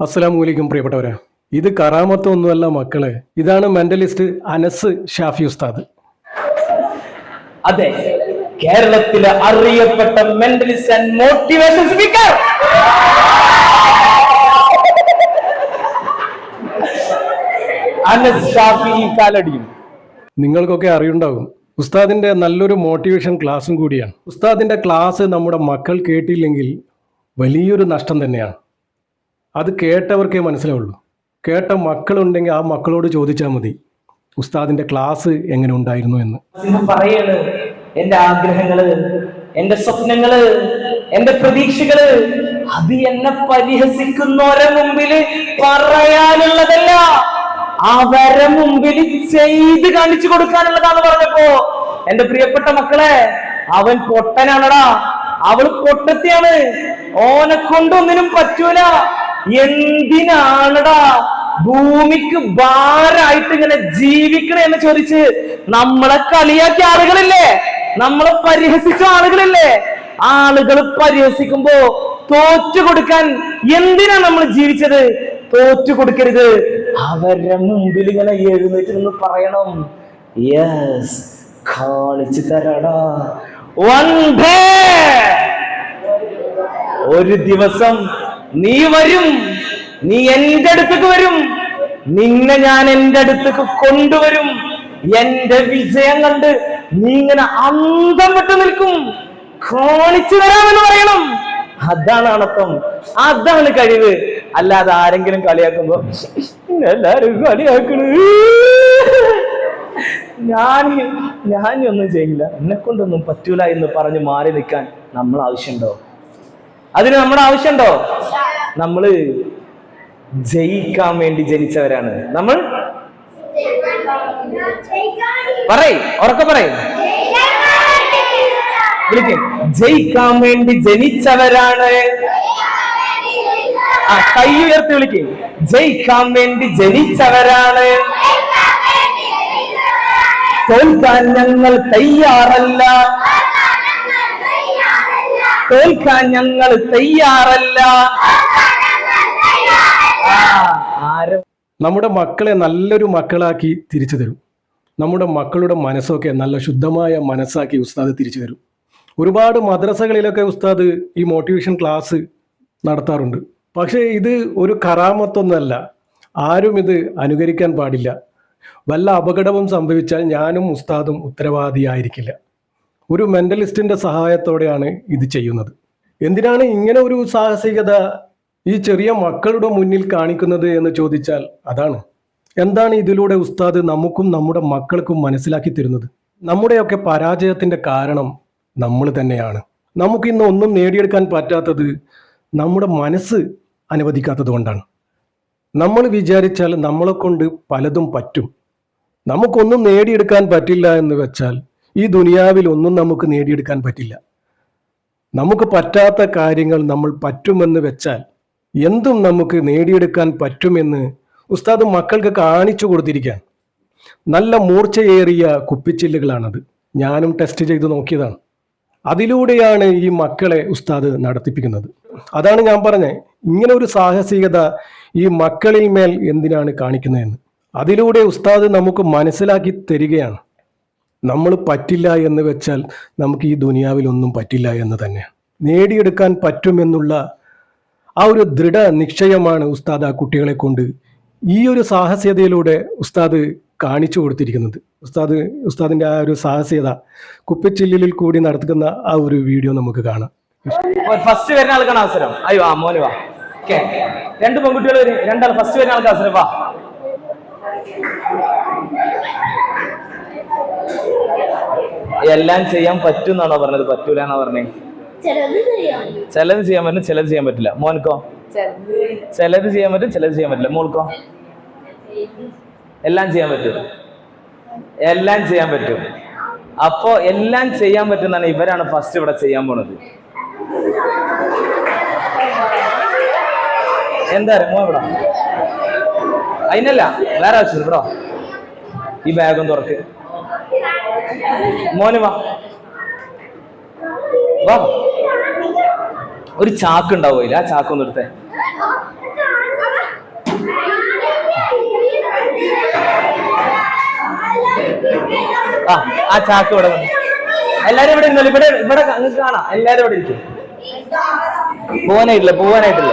അസ്സലാമു അലൈക്കും പ്രിയപ്പെട്ടവരെ. ഇത് കറാമത്തൊന്നുമല്ല മക്കളെ. ഇതാണ് മെന്റലിസ്റ്റ് അനസ് ഷാഫി ഉസ്താദ്. അതെ കേരളത്തിലെ അറിയപ്പെട്ട mentalist and motivation speaker Anas Shafi കാലടിയും. നിങ്ങൾക്കൊക്കെ അറിയുണ്ടാകും ഉസ്താദിന്റെ നല്ലൊരു മോട്ടിവേഷൻ ക്ലാസ്സും കൂടിയാണ്. ഉസ്താദിന്റെ ക്ലാസ് നമ്മുടെ മക്കൾ കേട്ടില്ലെങ്കിൽ വലിയൊരു നഷ്ടം തന്നെയാണ്. അത് കേട്ടവർക്കേ മനസ്സിലാവുള്ളൂ. കേട്ട മക്കളുണ്ടെങ്കിൽ ആ മക്കളോട് ചോദിച്ചാൽ മതി ഉസ്താദിന്റെ ക്ലാസ് എങ്ങനെ ഉണ്ടായിരുന്നു എന്ന്. പറയണ് എന്റെ ആഗ്രഹങ്ങൾ എന്റെ സ്വപ്നങ്ങൾ എന്റെ പ്രതീക്ഷകൾ അത് എന്നെ പരിഹസിക്കുന്നവരെ മുമ്പിൽ പറയാനുള്ളതല്ല. അവരെ മുമ്പിൽ ചെയ്ത് കാണിച്ചു കൊടുക്കാനുള്ളതാന്ന് പറഞ്ഞപ്പോ എന്റെ പ്രിയപ്പെട്ട മക്കളെ അവൻ പൊട്ടനാണടാ. അവൾ പൊട്ടത്തിയാണ്. ഓനെ കൊണ്ടൊന്നിനും പറ്റൂല. എന്തിനാണടാ ഭൂമിക്ക് ഭാരമായിട്ട് ഇങ്ങനെ ജീവിക്കണേ എന്ന് ചോദിച്ച് നമ്മളെ കളിയാക്കിയ ആളുകളില്ലേ? നമ്മളെ പരിഹസിച്ച ആളുകളില്ലേ? ആളുകൾ പരിഹസിക്കുമ്പോ തോറ്റു കൊടുക്കാൻ എന്തിനാ നമ്മൾ ജീവിച്ചത്? തോറ്റു കൊടുക്കരുത്. അവരുടെ മുമ്പിൽ ഇങ്ങനെ എഴുന്നേറ്റ് നിന്ന് പറയണം. യെസ് കാണിച്ചു തരാടാ. ഒരു ദിവസം നീ വരും. നീ എന്റെ അടുത്തേക്ക് വരും. നിന്നെ ഞാൻ എന്റെ അടുത്തേക്ക് കൊണ്ടുവരും. എന്റെ വിജയം കണ്ട് നീ ഇങ്ങനെ അന്തം വിട്ടു നിൽക്കും. കാണിച്ചു തരാമെന്ന് പറയണം. അതാണ് അണത്തം അതാണ് കഴിവ്. അല്ലാതെ ആരെങ്കിലും കളിയാക്കുമ്പോ എല്ലാരും കളിയാക്കണ. ഞാൻ ഞാൻ ഒന്നും ചെയ്യില്ല. എന്നെ കൊണ്ടൊന്നും പറ്റൂല എന്ന് പറഞ്ഞ് മാറി നിൽക്കാൻ നമ്മൾ ആവശ്യമുണ്ടോ അതിന് നമ്മുടെ ആവശ്യമുണ്ടോ? നമ്മൾ ജയിക്കാൻ വേണ്ടി ജനിച്ചവരാണ്. നമ്മൾ? പറയ് ഉറക്കെ പറയ്. വിളിക്കും. ജയിക്കാൻ വേണ്ടി ജനിച്ചവരാണ്. ആ കൈ ഉയർത്തി വിളിക്കും. ജയിക്കാൻ വേണ്ടി ജനിച്ചവരാണ്. തോൽക്കാൻ ഞങ്ങൾ തയ്യാറല്ല. തോൽക്കാൻ ഞങ്ങൾ തയ്യാറല്ല. നമ്മുടെ മക്കളെ നല്ലൊരു മക്കളാക്കി തിരിച്ചു തരും. നമ്മുടെ മക്കളുടെ മനസ്സൊക്കെ നല്ല ശുദ്ധമായ മനസ്സാക്കി ഉസ്താദ് തിരിച്ചു തരും. ഒരുപാട് മദ്രസകളിലൊക്കെ ഉസ്താദ് ഈ മോട്ടിവേഷൻ ക്ലാസ് നടത്താറുണ്ട്. പക്ഷേ ഇത് ഒരു കറാമത്തൊന്നല്ല. ആരും ഇത് അനുകരിക്കാൻ പാടില്ല. വല്ല അപകടവും സംഭവിച്ചാൽ ഞാനും ഉസ്താദും ഉത്തരവാദിയായിരിക്കില്ല. ഒരു മെന്റലിസ്റ്റിന്റെ സഹായത്തോടെയാണ് ഇത് ചെയ്യുന്നത്. എന്തിനാണ് ഇങ്ങനെ ഒരു സാഹസികത ഈ ചെറിയ മക്കളുടെ മുന്നിൽ കാണിക്കുന്നത് എന്ന് ചോദിച്ചാൽ അതാണ്. എന്താണ് ഇതിലൂടെ ഉസ്താദ് നമുക്കും നമ്മുടെ മക്കൾക്കും മനസ്സിലാക്കി തരുന്നത്? നമ്മുടെയൊക്കെ പരാജയത്തിന്റെ കാരണം നമ്മൾ തന്നെയാണ്. നമുക്ക് ഇന്ന് ഒന്നും നേടിയെടുക്കാൻ പറ്റാത്തത് നമ്മുടെ മനസ്സ് അനുവദിക്കാത്തത് കൊണ്ടാണ്. നമ്മൾ വിചാരിച്ചാൽ നമ്മളെ കൊണ്ട് പലതും പറ്റും. നമുക്കൊന്നും നേടിയെടുക്കാൻ പറ്റില്ല എന്ന് വെച്ചാൽ ഈ ദുനിയാവിൽ ഒന്നും നമുക്ക് നേടിയെടുക്കാൻ പറ്റില്ല. നമുക്ക് പറ്റാത്ത കാര്യങ്ങൾ നമ്മൾ പറ്റുമെന്ന് വെച്ചാൽ എന്തും നമുക്ക് നേടിയെടുക്കാൻ പറ്റുമെന്ന് ഉസ്താദ് മക്കൾക്ക് കാണിച്ചു കൊടുത്തിരിക്കാൻ നല്ല മൂർച്ചയേറിയ കുപ്പിച്ചില്ലുകളാണത്. ഞാനും ടെസ്റ്റ് ചെയ്ത് നോക്കിയതാണ്. അതിലൂടെയാണ് ഈ മക്കളെ ഉസ്താദ് നടത്തിപ്പിക്കുന്നത്. അതാണ് ഞാൻ പറഞ്ഞത് ഇങ്ങനെ ഒരു സാഹസികത ഈ മക്കളിൽ മേൽ എന്തിനാണ് കാണിക്കുന്നതെന്ന്. അതിലൂടെ ഉസ്താദ് നമുക്ക് മനസ്സിലാക്കി തരികയാണ്. നമ്മൾ പറ്റില്ല എന്ന് വെച്ചാൽ നമുക്ക് ഈ ദുനിയാവിലൊന്നും പറ്റില്ല എന്ന് തന്നെ. നേടിയെടുക്കാൻ പറ്റുമെന്നുള്ള ആ ഒരു ദൃഢ നിശ്ചയമാണ് ഉസ്താദ് ആ കുട്ടികളെ കൊണ്ട് ഈ ഒരു സാഹസ്യതയിലൂടെ ഉസ്താദ് കാണിച്ചു കൊടുത്തിരിക്കുന്നത്. ഉസ്താദ് ഉസ്താദിന്റെ ആ ഒരു സാഹസ്യത കുപ്പിച്ചില്ലിൽ കൂടി നടത്തുന്ന ആ ഒരു വീഡിയോ നമുക്ക് കാണാം. ഫസ്റ്റ് വരുന്ന ആൾക്കാണ് അവസരം. അയ്യോ രണ്ട് പെൺകുട്ടികൾ രണ്ടാൾ ഫസ്റ്റ് വരുന്ന ആൾക്കാണ് അവസരം. വാ. എല്ലാം ചെയ്യാൻ പറ്റും എന്നാണോ പറഞ്ഞത്? പറ്റൂല എന്നാ പറഞ്ഞേ. ചിലത് ചെയ്യാം ചിലത് ചെയ്യാൻ പറ്റും ചിലത് ചെയ്യാൻ പറ്റില്ല. മോൻക്കോ? ചിലത് ചെയ്യാൻ പറ്റും ചിലത് ചെയ്യാൻ പറ്റില്ല. മോൾക്കോ? എല്ലാം ചെയ്യാൻ പറ്റും. എല്ലാം ചെയ്യാൻ പറ്റും. അപ്പോ എല്ലാം ചെയ്യാൻ പറ്റുന്നതാണ് ഇവരാണ് ഫസ്റ്റ് ഇവിടെ ചെയ്യാൻ പോണത്. എന്താ മോ ഇവിടെ. അതിനല്ല വേറെ ആവശ്യം ഇവിടെ ഈ ബാഗും തുറക്ക്. മോനെ വാ. വാ. ഒരു ചാക്ക് ഉണ്ടാവില്ല ആ ചാക്ക് ഒന്ന് എടുത്തേ. ആ ആ ചാക്ക് ഇവിടെ വന്നു. എല്ലാരും ഇവിടെ ഇന്നലെ ഇവിടെ ഇവിടെ നിങ്ങൾക്ക് കാണാം. എല്ലാരും ഇവിടെ ഇരിക്കും. പോവാനായിട്ടില്ല പോവാനായിട്ടില്ല.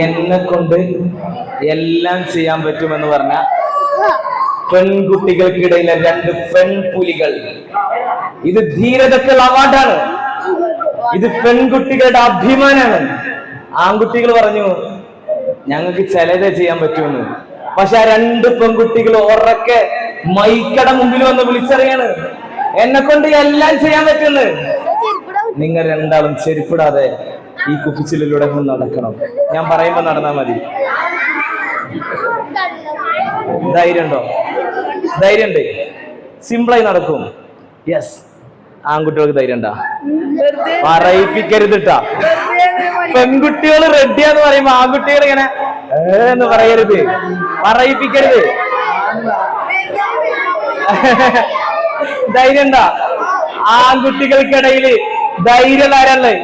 എന്നെ കൊണ്ട് എല്ലാം ചെയ്യാൻ പറ്റുമെന്ന് പറഞ്ഞ പെൺകുട്ടികൾക്കിടയിലെ രണ്ട് പെൺപുലികൾ. ഇത് ധീരതക്കുള്ള അവാർഡാണ്. ഇത് പെൺകുട്ടികളുടെ അഭിമാനമാണ്. ആൺകുട്ടികൾ പറഞ്ഞു ഞങ്ങൾക്ക് ചിലതേ ചെയ്യാൻ പറ്റുമെന്ന് പക്ഷെ ആ രണ്ട് പെൺകുട്ടികൾ ഉറക്കെ മൈക്കട മുമ്പിൽ വന്ന് വിളിച്ചറിയാണ് എന്നെ കൊണ്ട് എല്ലാം ചെയ്യാൻ പറ്റുന്നത് നിങ്ങൾ രണ്ടാളും ചെരുപ്പിടാതെ ഈ കുപ്പിച്ചിലൂടെ നടക്കണം. ഞാൻ പറയുമ്പോ നടന്നാ മതി. ധൈര്യമുണ്ടോ? ധൈര്യമുണ്ട് സിമ്പിളായി നടക്കും. യെസ് ആൺകുട്ടികൾക്ക് ധൈര്യം ഉണ്ടാ പറയിപ്പിക്കരുത് ട്ടാ പെൺകുട്ടികൾ റെഡിയാന്ന് പറയുമ്പോ ആൺകുട്ടികൾ ഇങ്ങനെ ഏന്ന് എന്ന് പറയരുത്. പറയിപ്പിക്കരുത്. ധൈര്യം ഉണ്ടാ ആൺകുട്ടികൾക്കിടയിൽ ധൈര്യം ആരല്ലേ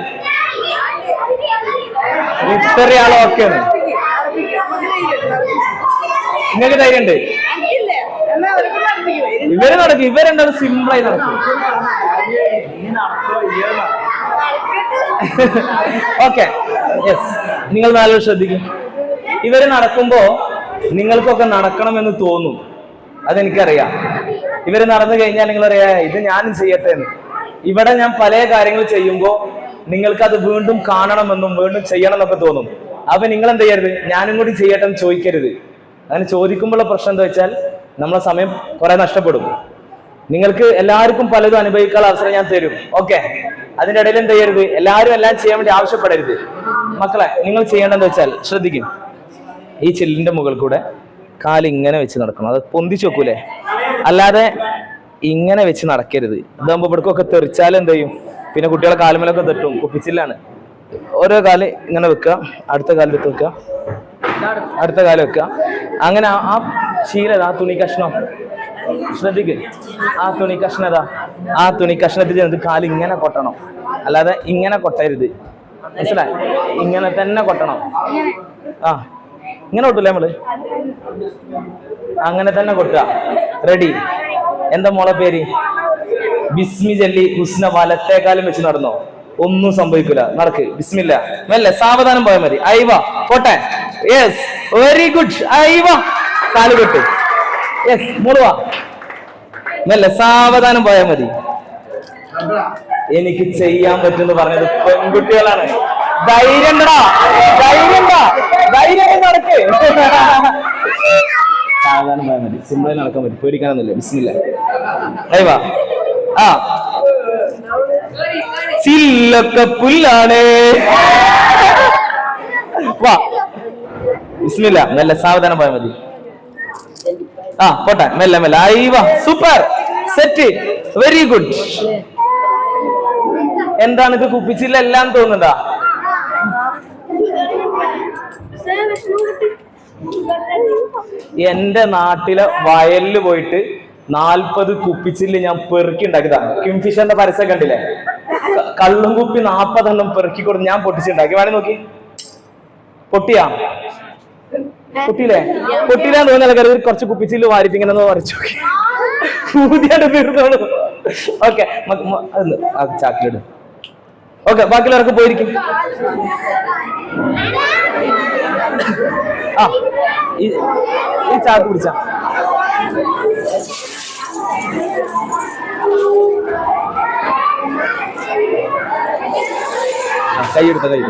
ഇത്രയാളൊക്കെയാണ് നിങ്ങൾക്ക് ധൈര്യം ഉണ്ട് ഇവർ നടക്കും ഇവരെന്താണ് സിമ്പിളായി നടക്കും ഓക്കെ യെസ് നിങ്ങൾ നാലു ശ്രദ്ധിക്കും. ഇവർ നടക്കുമ്പോ നിങ്ങൾക്കൊക്കെ നടക്കണമെന്ന് തോന്നും. അതെനിക്കറിയാം. ഇവർ നടന്നു കഴിഞ്ഞാൽ നിങ്ങൾ അറിയാ ഇത് ഞാനും ചെയ്യട്ടെ എന്ന്. ഇവിടെ ഞാൻ പല കാര്യങ്ങൾ ചെയ്യുമ്പോൾ നിങ്ങൾക്ക് അത് വീണ്ടും കാണണമെന്നും വീണ്ടും ചെയ്യണം എന്നൊക്കെ തോന്നും. അപ്പൊ നിങ്ങൾ എന്ത് ചെയ്യരുത്? ഞാനും കൂടി ചെയ്യട്ടെ എന്ന് ചോദിക്കരുത്. അങ്ങനെ ചോദിക്കുമ്പോഴുള്ള പ്രശ്നം എന്താ വെച്ചാൽ നമ്മളെ സമയം കുറെ നഷ്ടപ്പെടും. നിങ്ങൾക്ക് എല്ലാവർക്കും പലതും അനുഭവിക്കാനുള്ള അവസരം ഞാൻ തരും. ഓക്കെ അതിന്റെ ഇടയിൽ എന്ത് ചെയ്യരുത്? എല്ലാവരും എല്ലാം ചെയ്യാൻ വേണ്ടി ആവശ്യപ്പെടരുത്. മക്കളെ നിങ്ങൾ ചെയ്യേണ്ടതെന്ന് വെച്ചാൽ ശ്രദ്ധിക്കും. ഈ ചില്ലിന്റെ മുകളിൽ കൂടെ കാൽ ഇങ്ങനെ വെച്ച് നടക്കണം. അത് പൊന്തിച്ചു വെക്കൂലേ? അല്ലാതെ ഇങ്ങനെ വെച്ച് നടക്കരുത്. ഇതാകുമ്പോൾ ഇവിടക്കൊക്കെ തെറിച്ചാൽ എന്ത് ചെയ്യും? പിന്നെ കുട്ടികളെ കാലുമേലൊക്കെ തട്ടും. കുപ്പിച്ചില്ലാണ്. ഓരോ കാൽ ഇങ്ങനെ വെക്കുക. അടുത്ത കാലിൽ വെക്കുക. അടുത്ത കാലം വെക്കുക. അങ്ങനെ ആ ശീലത ആ തുണി കഷ്ണം. ശ്രദ്ധിക്ക് ആ തുണി കഷ്ണത ആ തുണി കഷ്ണത്തിൽ ചെന്നിട്ട് കാൽ ഇങ്ങനെ കൊട്ടണം. അല്ലാതെ ഇങ്ങനെ കൊട്ടരുത്. മനസ്സിലായി? ഇങ്ങനെ തന്നെ കൊട്ടണം. ആ ഇങ്ങനെ കൊട്ടില്ലേ നമ്മൾ? അങ്ങനെ തന്നെ കൊട്ടുക. റെഡി എന്താ മോളെ പേര്? ബിസ്മി ജല്ലി ഹുസ്ന വലത്തേക്കാലും വെച്ച് നടന്നോ? ഒന്നും സംഭവിക്കില്ല നടക്ക്. ബിസ്മില്ല. മെല്ലെ. സാവധാനം പോയാൽ മതി. ഐവ. കോട്ടെ യെസ് വെരി ഗുഡ് ഐവ. കാൽ കൊട്ട് യെസ് മുറുവ നല്ല സാവധാനം പോയാൽ മതി. എനിക്ക് ചെയ്യാൻ പറ്റുമെന്ന് പറഞ്ഞത് പെൺകുട്ടികളാണ്. ധൈര്യം ധൈര്യം ധൈര്യം സാവധാനം പോയാൽ മതി. സിമ്പിളായി നടക്കാൻ പറ്റും. പേടിക്കാനൊന്നുമില്ല. ബിസ്മില്ല അയ്യവാ ആ. ചില്ലൊക്കെ പുല്ലാണ്. വാ. ബിസ്മില്ല നല്ല സാവധാനം പോയാൽ മതി. ആ പോട്ടെ. മെല്ലെ മെല്ലെ. ഐവ സൂപ്പർ. സെറ്റ്. Very good. എന്താണ് ഇത് കുപ്പിച്ചില്ല എല്ലാം തോന്നുന്നുണ്ടാ എന്റെ നാട്ടിലെ വയലിൽ പോയിട്ട് നാൽപ്പത് കുപ്പിച്ചില്ല് ഞാൻ പെറുക്കി ഉണ്ടാക്കിയതാ കിംഫിഷറിന്റെ പരസ്യം കണ്ടില്ലേ? കള്ളും കുപ്പി നാൽപ്പതെണ്ണം പെറുക്കി കൊടുത്ത് ഞാൻ പൊട്ടിച്ചുണ്ടാക്കി. വേണേ നോക്കി. പൊട്ടിയാ? പൊട്ടിയില്ലേ കുട്ടിയിലെ തോന്നുന്ന ആൾക്കാർ കുറച്ച് കുപ്പിച്ചിൽ വാരിട്ട് ഇങ്ങനെ വരച്ചു പൂതിയായിട്ട് തീർന്നോളൂ. ഓക്കെ ചാക്കിലിടും. ഓക്കെ ബാക്കിയുള്ളവർക്ക് പോയിരിക്കും. ആ ഈ ചാക്ക് പിടിച്ച. കൈ എടുത്ത കൈ